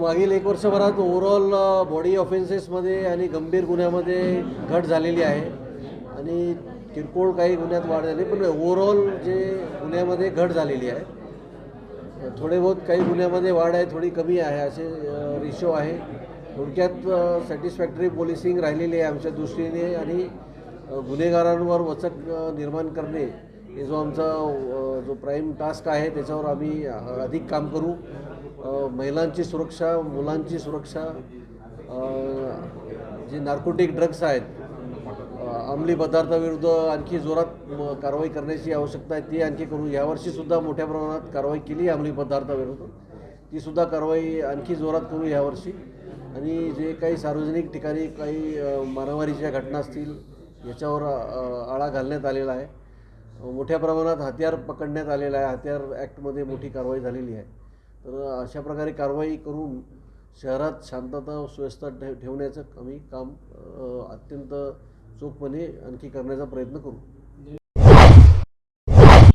मागील एक वर्षभरात ओव्हरऑल बॉडी ऑफेन्सेसमध्ये आणि गंभीर गुन्ह्यामध्ये घट झालेली आहे. आणि किरकोळ काही गुन्ह्यात वाढ झाली पण ओव्हरऑल जे गुन्ह्यामध्ये घट झालेली आहे थोडे बहुत काही गुन्ह्यामध्ये वाढ आहे थोडी कमी आहे असे रेशो आहे. थोडक्यात सॅटिस्फॅक्टरी पोलिसिंग राहिलेली आहे आमच्या दृष्टीने आणि गुन्हेगारांवर वचक निर्माण करणे हे जो आमचा जो प्राईम टास्क आहे त्याच्यावर आम्ही अधिक काम करू. महिलांची सुरक्षा मुलांची सुरक्षा जे नार्कोटिक ड्रग्स आहेत अंमली पदार्थाविरुद्ध आणखी जोरात कारवाई करण्याची आवश्यकता आहे ती आणखी करू. यावर्षीसुद्धा मोठ्या प्रमाणात कारवाई केली अंमली पदार्थाविरुद्ध. तीसुद्धा कारवाई आणखी जोरात करू यावर्षी. आणि जे काही सार्वजनिक ठिकाणी काही मारामारीच्या घटना असतील याच्यावर आळा घालण्यात आलेला आहे. मोठ्या प्रमाणात हत्यार पकडण्यात आलेलं आहे. हत्यार ॲक्टमध्ये मोठी कारवाई झालेली आहे. तर अशा प्रकारे कारवाई करून शहरात शांतता सुव्यवस्था ठेव ठेवण्याचं आम्ही काम अत्यंत चोखपणे आणखी करण्याचा प्रयत्न करू.